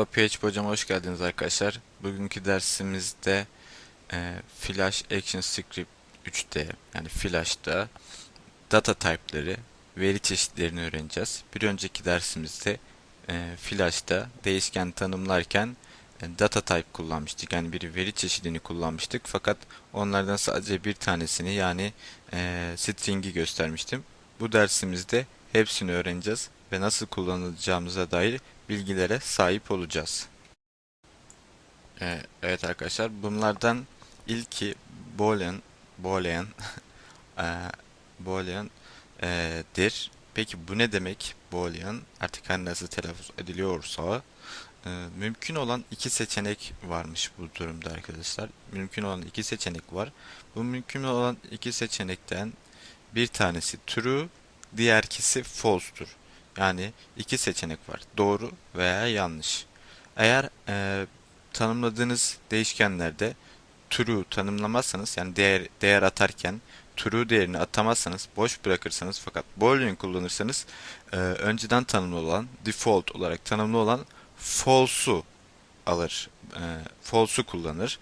Merhaba PHP hocam hoş geldiniz arkadaşlar. Bugünkü dersimizde e, Flash Action Script 3D yani Flash'ta data type'ları, veri çeşitlerini öğreneceğiz. Bir önceki dersimizde e, Flash'ta değişken tanımlarken e, data type kullanmıştık. Yani bir veri çeşidini kullanmıştık. Fakat onlardan sadece bir tanesini yani e, string'i göstermiştim. Bu dersimizde hepsini öğreneceğiz ve nasıl kullanılacağımıza dair bilgilere sahip olacağız. Ee, evet arkadaşlar bunlardan ilki Boolean Boolean eee, Boolean dir. Peki bu ne demek Boolean? Artık her nasıl telaffuz ediliyorsa eee, mümkün olan iki seçenek varmış bu durumda arkadaşlar. Mümkün olan iki seçenek var. Bu mümkün olan iki seçenekten bir tanesi true, diğerkisi false'tur. Yani iki seçenek var. Doğru veya yanlış. Eğer e, tanımladığınız değişkenlerde true tanımlamazsanız yani değer, değer atarken true değerini atamazsanız boş bırakırsanız fakat boolean kullanırsanız e, önceden tanımlı olan default olarak tanımlı olan false'u alır. E, false'u kullanır.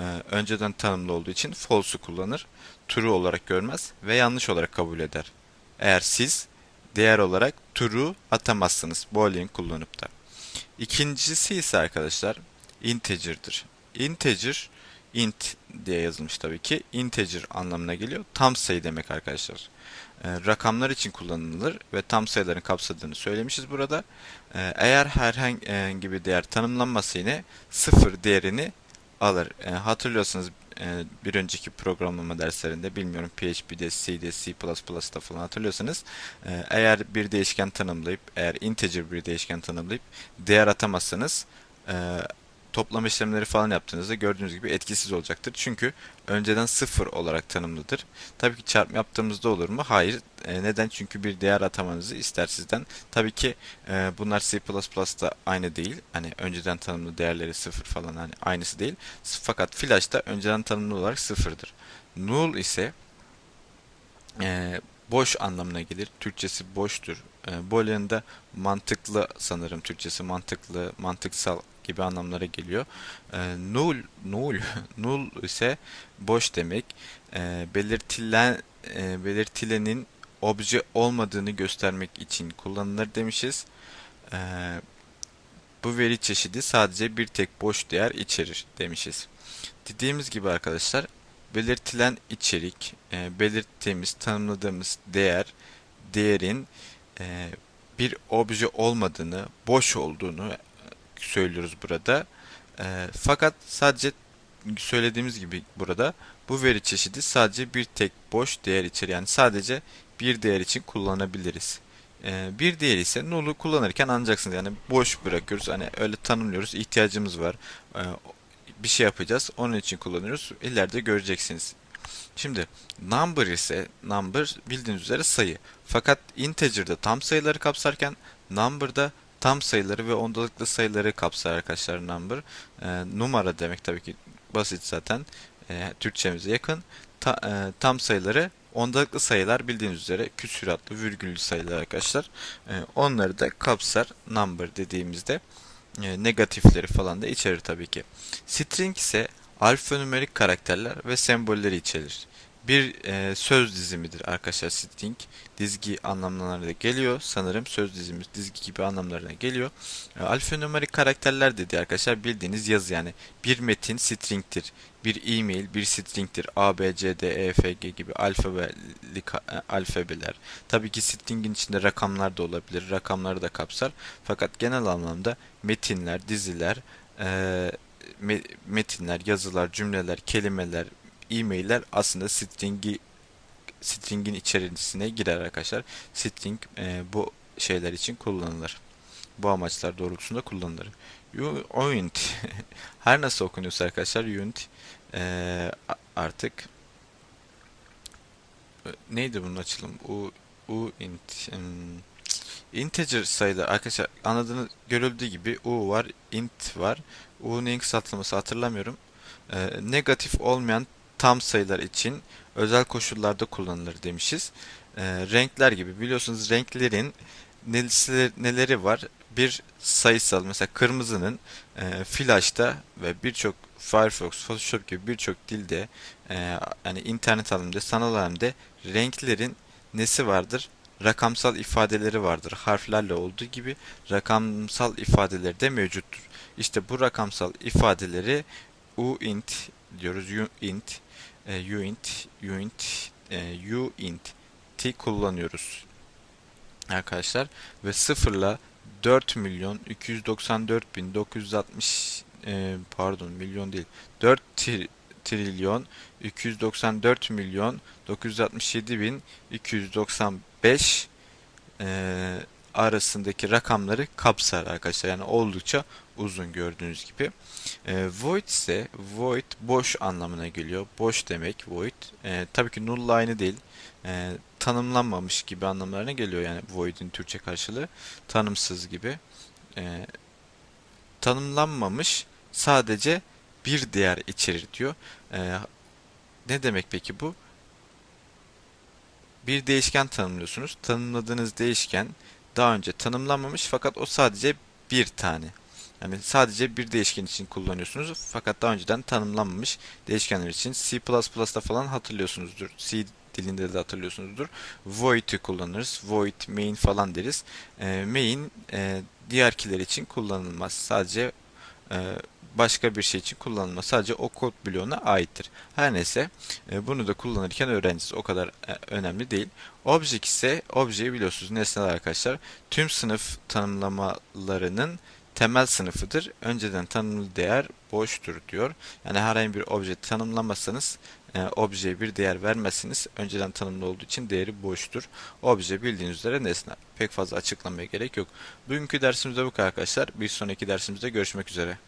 E, önceden tanımlı olduğu için false'u kullanır. True olarak görmez ve yanlış olarak kabul eder. Eğer siz değer olarak true atamazsınız boolean kullanıp da. İkincisi ise arkadaşlar integer'dır. Integer int diye yazılmış tabii ki. Integer anlamına geliyor. Tam sayı demek arkadaşlar. Ee, rakamlar için kullanılır ve tam sayıların kapsadığını söylemişiz burada. Ee, eğer herhangi bir değer tanımlanması yine sıfır değerini alır. Ee, hatırlıyorsanız e, bir önceki programlama derslerinde bilmiyorum PHP'de, C'de, C++'da falan hatırlıyorsanız e, eğer bir değişken tanımlayıp eğer integer bir değişken tanımlayıp değer atamazsanız e, toplama işlemleri falan yaptığınızda gördüğünüz gibi etkisiz olacaktır. Çünkü önceden sıfır olarak tanımlıdır. Tabii ki çarpma yaptığımızda olur mu? Hayır. E, neden? Çünkü bir değer atamanızı ister sizden. Tabii ki e, bunlar C++'da aynı değil. Hani önceden tanımlı değerleri sıfır falan hani aynısı değil. Fakat Flash'ta önceden tanımlı olarak sıfırdır. Null ise e, boş anlamına gelir. Türkçesi boştur. E, Boolean'da mantıklı sanırım Türkçesi mantıklı, mantıksal gibi anlamlara geliyor. E, null, null, null ise boş demek. E, belirtilen, e, belirtilenin obje olmadığını göstermek için kullanılır demişiz. E, bu veri çeşidi sadece bir tek boş değer içerir demişiz. Dediğimiz gibi arkadaşlar belirtilen içerik, e, belirttiğimiz, tanımladığımız değer, değerin e, bir obje olmadığını, boş olduğunu söylüyoruz burada. E, fakat sadece söylediğimiz gibi burada bu veri çeşidi sadece bir tek boş değer içerir. Yani sadece bir değer için kullanabiliriz. E, bir değer ise null'u kullanırken anlayacaksınız. Yani boş bırakıyoruz. Hani öyle tanımlıyoruz. ihtiyacımız var. E, bir şey yapacağız. Onun için kullanıyoruz. İleride göreceksiniz. Şimdi number ise number bildiğiniz üzere sayı. Fakat integer'da tam sayıları kapsarken number'da tam sayıları ve ondalıklı sayıları kapsar arkadaşlar number. E, numara demek tabii ki basit zaten. E, Türkçemize yakın. Ta, e, tam sayıları ondalıklı sayılar bildiğiniz üzere küsuratlı virgüllü sayılar arkadaşlar. E, onları da kapsar number dediğimizde e, negatifleri falan da içerir tabii ki. String ise alfanümerik karakterler ve sembolleri içerir. Bir e, söz dizimidir arkadaşlar string. Dizgi anlamlarına geliyor. Sanırım söz dizimiz dizgi gibi anlamlarına geliyor. E, alfanümerik karakterler dedi arkadaşlar bildiğiniz yazı yani. Bir metin string'tir. Bir e-mail bir string'tir. A, B, C, D, E, F, G gibi alfabeli, e, alfabeler. Tabii ki string'in içinde rakamlar da olabilir. Rakamları da kapsar. Fakat genel anlamda metinler, diziler, e, metinler, yazılar, cümleler, kelimeler, e-mailler aslında string'i string'in içerisine girer arkadaşlar. String e, bu şeyler için kullanılır. Bu amaçlar doğrultusunda kullanılır. Uint her nasıl okunuyorsa arkadaşlar uint e, artık e, neydi bunun açılımı? U, uint um, integer sayılar arkadaşlar anladığınız görüldüğü gibi u var, int var. U'nun kısaltılması hatırlamıyorum. E, negatif olmayan tam sayılar için özel koşullarda kullanılır demişiz. E, renkler gibi biliyorsunuz renklerin neleri var bir sayısal mesela kırmızının e, Flash'ta ve birçok Firefox, Photoshop gibi birçok dilde e, yani internet aleminde, sanal alemde renklerin nesi vardır? Rakamsal ifadeleri vardır. Harflerle olduğu gibi rakamsal ifadeleri de mevcuttur. İşte bu rakamsal ifadeleri uint diyoruz. uint, e, uint, uint, e, uint t kullanıyoruz arkadaşlar ve sıfırla 4 milyon 294 bin 960 e, pardon milyon değil 4 tri- trilyon 294 milyon 967 bin 295 e, arasındaki rakamları kapsar arkadaşlar. Yani oldukça uzun gördüğünüz gibi. E, void ise void boş anlamına geliyor. Boş demek void. E, tabii ki null aynı değil. E, tanımlanmamış gibi anlamlarına geliyor yani void'in Türkçe karşılığı. Tanımsız gibi. E, tanımlanmamış sadece bir değer içerir diyor. E, ne demek peki bu? Bir değişken tanımlıyorsunuz. Tanımladığınız değişken daha önce tanımlanmamış fakat o sadece bir tane. Yani sadece bir değişken için kullanıyorsunuz fakat daha önceden tanımlanmamış değişkenler için C++'da falan hatırlıyorsunuzdur. C dilinde de hatırlıyorsunuzdur. Void'i kullanırız. Void main falan deriz. E, main e, diğerkiler için kullanılmaz. Sadece e, başka bir şey için kullanılmaz. Sadece o kod bloğuna aittir. Her neyse e, bunu da kullanırken öğreneceğiz. O kadar e, önemli değil. Object ise objeyi biliyorsunuz nesneler arkadaşlar. Tüm sınıf tanımlamalarının temel sınıfıdır. Önceden tanımlı değer boştur diyor. Yani herhangi bir obje tanımlamazsanız e, objeye bir değer vermezsiniz. Önceden tanımlı olduğu için değeri boştur. Obje bildiğiniz üzere nesne. Pek fazla açıklamaya gerek yok. Bugünkü dersimizde bu kadar arkadaşlar. Bir sonraki dersimizde görüşmek üzere.